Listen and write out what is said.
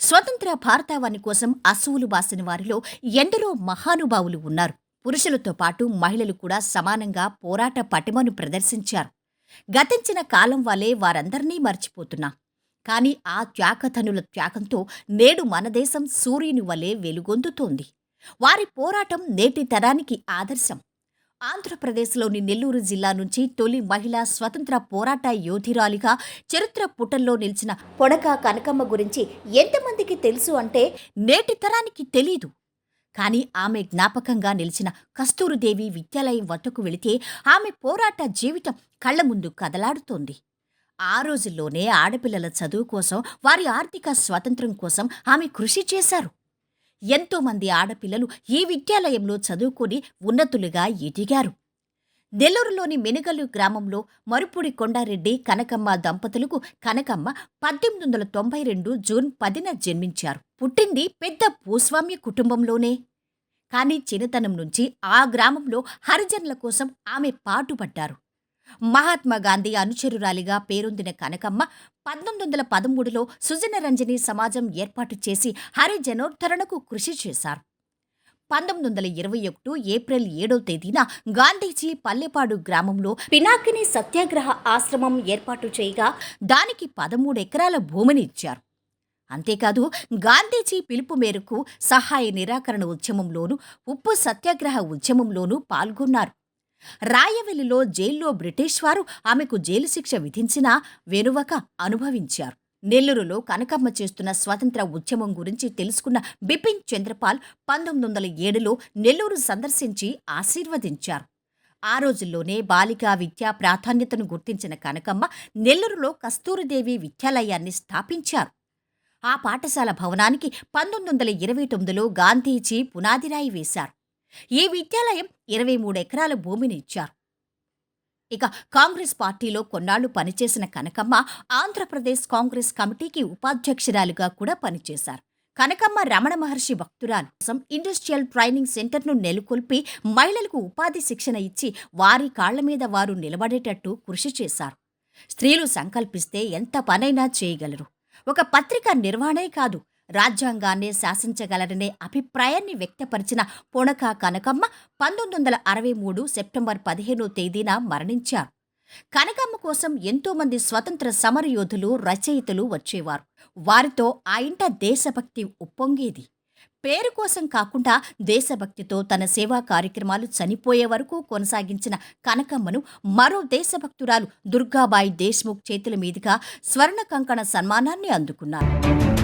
స్వతంత్ర భారతావని కోసం అసువులు బాసిన వారిలో ఎందరో మహానుభావులు ఉన్నారు. పురుషులతో పాటు మహిళలు కూడా సమానంగా పోరాట పటిమను ప్రదర్శించారు. గతించిన కాలం వల్లే వారందరినీ మర్చిపోతున్నాం. కానీ ఆ త్యాగతనుల త్యాగంతో నేడు మన దేశం సూర్యుని వలె వెలుగొందుతోంది. వారి పోరాటం నేటి తరానికి ఆదర్శం. ఆంధ్రప్రదేశ్లోని నెల్లూరు జిల్లా నుంచి తొలి మహిళా స్వతంత్ర పోరాట యోధిరాలిగా చరిత్ర పుటల్లో నిలిచిన పొడక కనకమ్మ గురించి ఎంతమందికి తెలుసు అంటే నేటి తరానికి తెలీదు. కానీ ఆమె జ్ఞాపకంగా నిలిచిన కస్తూరుదేవి విద్యాలయం వద్దకు వెళితే ఆమె పోరాట జీవితం కళ్ళ ముందు కదలాడుతోంది. ఆ రోజుల్లోనే ఆడపిల్లల చదువు కోసం వారి ఆర్థిక స్వాతంత్రం కోసం ఆమె కృషి చేశారు. ఎంతోమంది ఆడపిల్లలు ఈ విద్యాలయంలో చదువుకొని ఉన్నతులుగా ఎదిగారు. నెల్లూరులోని మెనుగల్లు గ్రామంలో మరుపుడి కొండారెడ్డి కనకమ్మ దంపతులకు కనకమ్మ పద్దెనిమిది వందల తొంభై రెండు జూన్ పదిన జన్మించారు. పుట్టింది పెద్ద భూస్వామ్య కుటుంబంలోనే. కానీ చిన్నతనం నుంచి ఆ గ్రామంలో హరిజనుల కోసం ఆమె పాటుపడ్డారు. మహాత్మా గాంధీ అనుచరురాలిగా పేరొందిన కనకమ్మ పంతొమ్మిది వందల పదమూడులో సుజనరంజని సమాజం ఏర్పాటు చేసి హరిజనోద్ధరణకు కృషి చేశారు. పంతొమ్మిది వందల ఇరవై ఒకటి ఏప్రిల్ ఏడో తేదీన గాంధీజీ పల్లెపాడు గ్రామంలో పినాకిని సత్యాగ్రహ ఆశ్రమం ఏర్పాటు చేయగా దానికి పదమూడు ఎకరాల భూమిని ఇచ్చారు. అంతేకాదు గాంధీజీ పిలుపు మేరకు సహాయ నిరాకరణ ఉద్యమంలోనూ ఉప్పు సత్యాగ్రహ ఉద్యమంలోనూ పాల్గొన్నారు. రాయవెల్లిలో జైల్లో బ్రిటిష్ వారు ఆమెకు జైలు శిక్ష విధించినా వెనువక అనుభవించారు. నెల్లూరులో కనకమ్మ చేస్తున్న స్వతంత్ర ఉద్యమం గురించి తెలుసుకున్న బిపిన్ చంద్రపాల్ పంతొమ్మిది వందల ఏడులో నెల్లూరు సందర్శించి ఆశీర్వదించారు. ఆ రోజుల్లోనే బాలికా విద్యా ప్రాధాన్యతను గుర్తించిన కనకమ్మ నెల్లూరులో కస్తూరిదేవి విద్యాలయాన్ని స్థాపించారు. ఆ పాఠశాల భవనానికి పంతొమ్మిది వందల ఇరవై తొమ్మిదిలో గాంధీజీ పునాదిరాయి వేశారు. ఈ విద్యాలయం ఇరవై మూడు ఎకరాల భూమిని ఇచ్చారు? ఇక కాంగ్రెస్ పార్టీలో కొన్నాళ్ళు పనిచేసిన కనకమ్మ ఆంధ్రప్రదేశ్ కాంగ్రెస్ కమిటీకి ఉపాధ్యక్షురాలుగా కూడా పనిచేశారు. కనకమ్మ రమణ మహర్షి భక్తురాలు కోసం ఇండస్ట్రియల్ ట్రైనింగ్ సెంటర్ను నెలకొల్పి మహిళలకు ఉపాధి శిక్షణ ఇచ్చి వారి కాళ్ళ మీద వారు నిలబడేటట్టు కృషి చేశారు. స్త్రీలు సంకల్పిస్తే ఎంత పనైనా చేయగలరు. ఒక పత్రిక నిర్వహణే కాదు రాజ్యాంగాన్ని శాసించగలరనే అభిప్రాయాన్ని వ్యక్తపరిచిన పొణక కనకమ్మ పంతొమ్మిది వందల అరవై మూడు సెప్టెంబర్ పదిహేనో తేదీన మరణించారు. కనకమ్మ కోసం ఎంతోమంది స్వతంత్ర సమరయోధులు రచయితలు వచ్చేవారు. వారితో ఆ ఇంట దేశభక్తి ఉప్పొంగేది. పేరు కోసం కాకుండా దేశభక్తితో తన సేవా కార్యక్రమాలు చనిపోయే వరకు కొనసాగించిన కనకమ్మను మరో దేశభక్తురాలు దుర్గాబాయి దేశ్ముఖ్ చేతుల మీదుగా స్వర్ణ కంకణ సన్మానాన్ని అందుకున్నారు.